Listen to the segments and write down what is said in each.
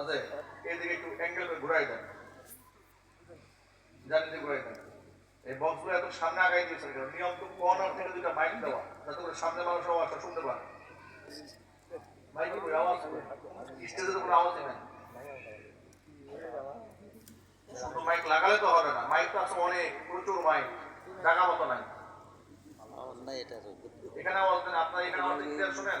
আছে এদিকে একটু অ্যাঙ্গেল করে ঘুরাই দেন। ঘুরাই দেন। এই বক্সগুলো এত সামনে আগাই দিয়েছে কেন? নিয়ম তো কর্নার থেকে দুটা মাইক দেওয়া যাতে করে সামনে মানুষ আওয়াজটা শুনতে পারে। মাইকে করে আওয়াজ স্টেজের উপর আওয়াজ নেই। শুধু মাইক লাগালে তো হবে না মাইক তো আছে অনেক প্রচুর মাইক জায়গা মতো নাই। এখানে আওয়াজ দেন আপনার এখানে আওয়াজ শুনেন।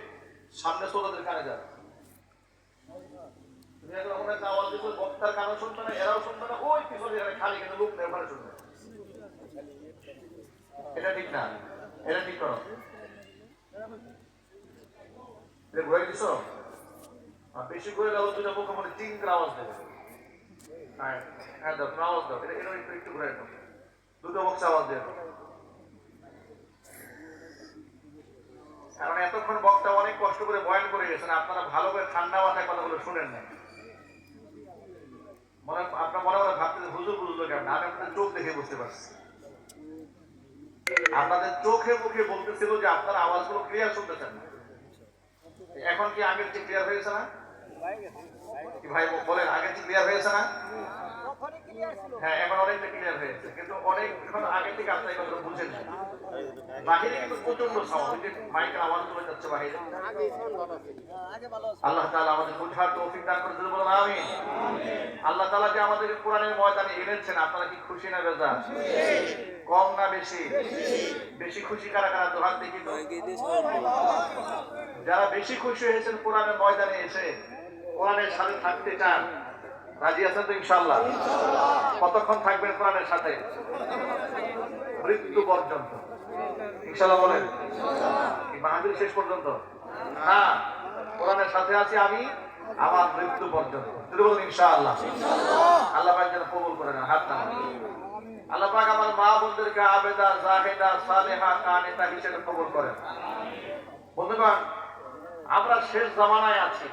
সামনে শ্রোতাদের কানে যাবে। আওয়াজ না, এরাও না, ওই খালি কিন্তু এটা ঠিক এটা ঠিক ঘুরে আর বেশি করে আওয়াজ হ্যাঁ হ্যাঁ আওয়াজ দাও, এটা একটু ঘুরে দুটো বক্স আওয়াজ দেবে কারণ এতক্ষণ বক্তা অনেক কষ্ট করে বয়ান করে গেছেন, আপনারা ভালো করে ঠান্ডা মাথায় কথাগুলো শুনেন না মনে আপনার মনে মনে হুজুর কেমন? আমি আপনাদের চোখ দেখে বুঝতে পারছি। আপনাদের চোখে মুখে বলতেছিল যে আপনারা আওয়াজগুলো ক্লিয়ার শুনতেছেন না। এখন কি আগের চেয়ে ক্লিয়ার হয়েছে না? ভাই বলেন আগের চেয়ে ক্লিয়ার হয়েছে না? হ্যাঁ এখন অনেকটা ক্লিয়ার হয়েছে, কিন্তু অনেকক্ষণ আগে থেকে আপনার কথাটা বুঝেন না আমাদের কোরআনের ময়দানে এনেছেন, আপনারা কি খুশি না বেজার? কম না বেশি? বেশি খুশি কারা কারা? দেখি যারা বেশি খুশি হয়েছেন, কোরআনের ময়দানে এসে কোরআনের সাথে থাকতে চান, রাজি আছেন তো ইনশাল্লাহ কতক্ষণ থাকবেন কোরআনের সাথে? মৃত্যু পর্যন্ত। ইনশাল্লাহ বলেন। শেষ পর্যন্ত? না, কোরআনের সাথে আছি আমি, আমার মৃত্যু পর্যন্ত। বলুন ইনশাআল্লাহ। আল্লাহ পাক যেন কবুল হাত আল্লাহ পাক আমার মা বোনদেরকে আবেদা, জাহেদা, সালেহা, কানেতা হিসেবে কবুল করেন। বন্ধুগণ, আমরা শেষ জামানায় আছি।